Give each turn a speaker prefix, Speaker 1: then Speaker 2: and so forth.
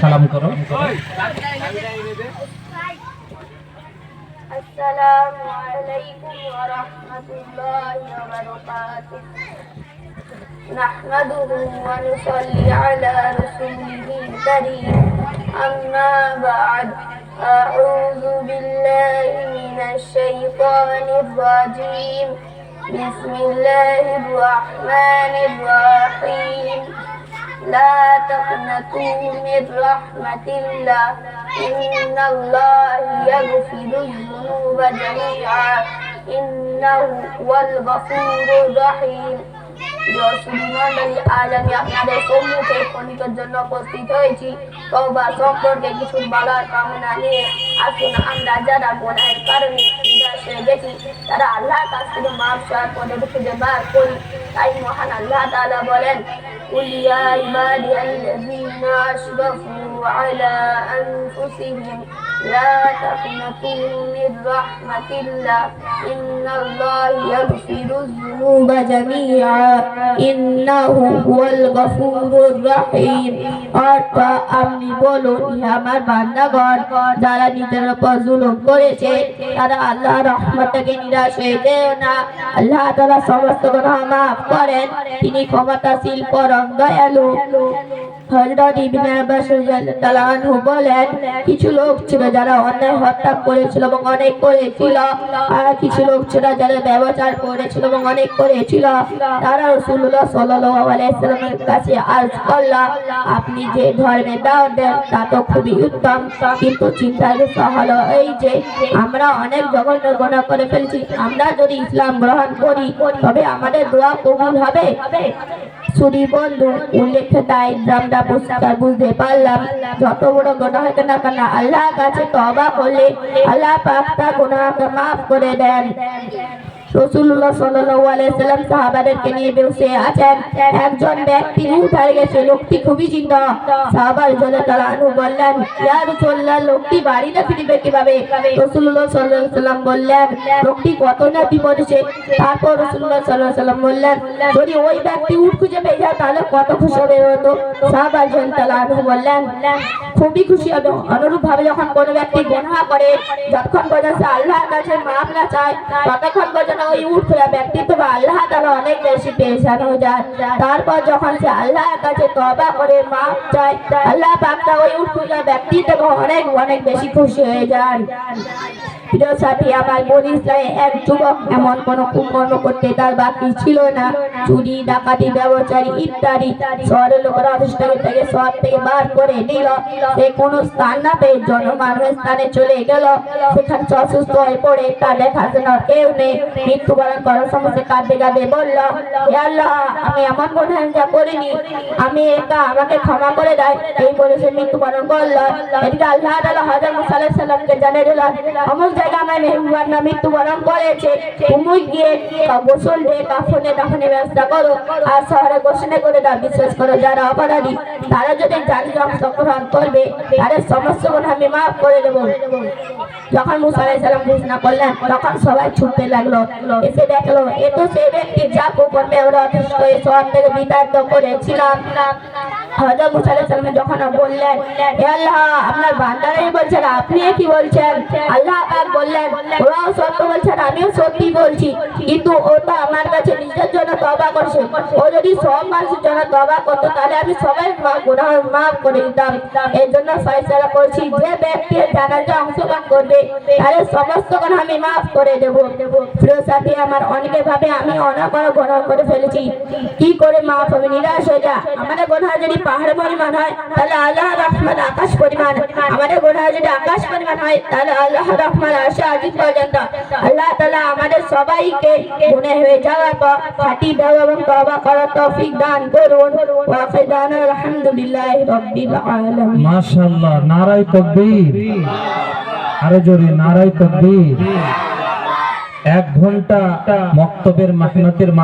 Speaker 1: সালাম করো
Speaker 2: السلام عليكم ورحمة الله وبركاته نحمده ونصلي على رسوله الكريم أما بعد أعوذ بالله من الشيطان الرجيم بسم الله الرحمن الرحيم لا تقنطوا من رحمة الله إن الله يغفر الذنوب جميعا إنه هو الغفور الرحيم মন্ডলী আজ আমি আপনাদের সম্মুখে ক্ষণিকের জন্য উপস্থিত হয়েছি তবা সম্পর্কে কিছু বলার কামনা নিয়ে আসুন আমরা যারা গোনার কারণে বিনাশে গেছি তারা আল্লাহ কাছ থেকে মাফ চাওয়ার পদে খুঁজে বার করি তাই মহান আল্লাহ তাআলা বলেন قل يا عبادي الذين أشرفوا على أنفسهم لا تقنطوا من رحمة الله إن الله يغفر الذنوب جميعا إنه هو الغفور الرحيم অর্থাৎ আপনি বলুন হে আমার বান্দাগণ যারা নিজের উপর জুলুম করেছে তারা আল্লাহ রহমতকে নিরাশ হয়ে যেও না। আল্লাহ তারা সমস্ত গুনাহ মাফ করেন। তিনি ক্ষমতাশীল পরম দয়ালু। হযরত ইবনে আব্বাস রাদিয়াল্লাহু বলেন। কিছু লোক ছিল যারা অন্যায় হত্যা করেছিল এবং অনেক করেছিল। আর কিছু লোক ছিল যারা ব্যবচার করেছিল এবং অনেক করেছিল। তারা রাসূলুল্লাহ সাল্লাল্লাহু আলাইহি সাল্লামের কাছে আরজ করল, আপনি যে ধর্মে দাওয়াত দেন, তা তো খুবই উত্তম। কিন্তু চিন্তার বিষয় হলো এই যে, আমরা অনেক জঘন্য গুনাহ করে ফেলছি। আমরা যদি ইসলাম গ্রহণ করি, তবে আমাদের দোয়া কবুল হবে? সুরি বন্ধু উল্লেখ্য তাই আমরা পুরস্কার বুঝতে পারলাম। যত বড় গোনা হয়তো না কেন আল্লাহ কাছে তবা করলে আল্লাহ পাক তা মাফ করে দেন। রসুল্লাহ সাল্লাল্লাহু আলাইহি সাল্লাম সাহাবাদেরকে নিয়ে বসে আছেন। একজন ব্যক্তি উঠায় গেছে, লোকটি খুবই চিন্তা সাহাবার তারা আনু বললেন লোকটি বাড়িতে ফিরবে কীভাবে? রসুল্লাহ আলাইহি সাল্লাম বললেন, লোকটি কত না বিপদেছে তারপর রসুল্লাহ আলাইহি সাল্লাম বললেন, যদি ওই ব্যক্তি উঠ খুঁজে পেয়ে যায়, তাহলে কত খুশি হবে হতো সাহাবার জলে তারা আনু বললেন, খুবই খুশি হবে। অনুরূপ ভাবে যখন কোনো ব্যক্তি গুনাহ করে, যতক্ষণ পর্যন্ত আল্লাহর কাছে না চায়, ততক্ষণ পর্যন্ত ওই উঠ খোলা ব্যক্তি তো আল্লাহ তাআলা অনেক বেশি পেরেশান হয়ে তারপর যখন সে আল্লাহর কাছে তবা করে মাফ চায়, আল্লাহ পাক ওই উঠ ব্যক্তিত্ব অনেক অনেক বেশি খুশি হয়ে যান। প্রিয় সাথী আমার বোন এক যুবক এমন কোন কুকর্ম করতে তার বাকি ছিল না। চুরি, ডাকাতি, ব্যবচারী ইত্যাদি শহরের লোকেরা অফিস থেকে শহর থেকে বার করে দিল সে কোনো স্থান না পেয়ে জনমানুষের স্থানে চলে গেল। সেখানে অসুস্থ হয়ে পড়ে, তার দেখাশোনার কেউ নেই। মৃত্যুবরণ করার সময় সে কাঁদতে বলল আমি এমন কোনো যা করিনি। আমি একা আমাকে ক্ষমা করে দেয় এই বলে সে মৃত্যুবরণ করল। এদিকে আল্লাহ তাআলা হযরত মুসা আলাইহিস সালামকে জানিয়ে দিলেন, অমুক জায়গা আমার না মৃত্যুবরণ করেছে। তুমি গিয়ে গোসল দিয়ে কাফনে দাফনে ব্যবস্থা করো। আর শহরে ঘোষণা করে দাও বিশেষ করে, যারা অপরাধী, তারা যদি জানি অংশগ্রহণ করবে, তাদের সমস্ত গুণ আমি মাফ করে দেবো। যখন মুসা সালাম ঘোষণা করলেন, তখন সবাই ছুটতে লাগল। এসে দেখল, এ তো সেই ব্যক্তি যা কুকর্মে ওরা অতিষ্ঠ হয়ে শহর থেকে বিতাড়িত করেছিলাম। হযরত মুসা আলাইহিস যখন বললেন, হে আল্লাহ, আপনার বান্দারাই বলছেন, আপনি কি বলছেন? আল্লাহ পাক বললেন, ওরাও সত্য বলছেন, আমিও সত্যি বলছি। কিন্তু ওটা আমার কাছে নিজের জন্য তবা করছে। ও যদি সব মানুষের জন্য তবা করতো, তাহলে আমি সবাই মাফ করে দিতাম। জন্য ফয়সালা করছি। যে ব্যক্তি জানাজা অংশগ্রহণ করবে, তাহলে সমস্ত আমি মাফ করে দেব। প্রিয় সাথী, আমার অনেকে ভাবে আমি অনেক বড় গুনাহ করে ফেলেছি। কি করে মাফ হবে? নিরাশ হয়ে যা। আমাদের গুনাহ যদি পাহাড় পরিমাণ হয়, তাহলে আল্লাহ রহমান আকাশ পরিমাণ। আমাদের গুনাহ যদি আকাশ পরিমাণ হয়, তাহলে আল্লাহ রহমান আসে আজিজ পর্যন্ত। আল্লাহ তাআলা আমাদের সবাইকে গুনাহ হয়ে যাওয়ার পর দাও এবং তওবা করার তৌফিক দান করুন। ওয়া আখিদানা আলহামদুলিল্লাহি রাব্বিল আলামিন।
Speaker 1: মাশাআল্লাহ নারাই তাকবীর। জোরে নারাই তাকবীর। এক ঘণ্টা মক্তবের মেহনতের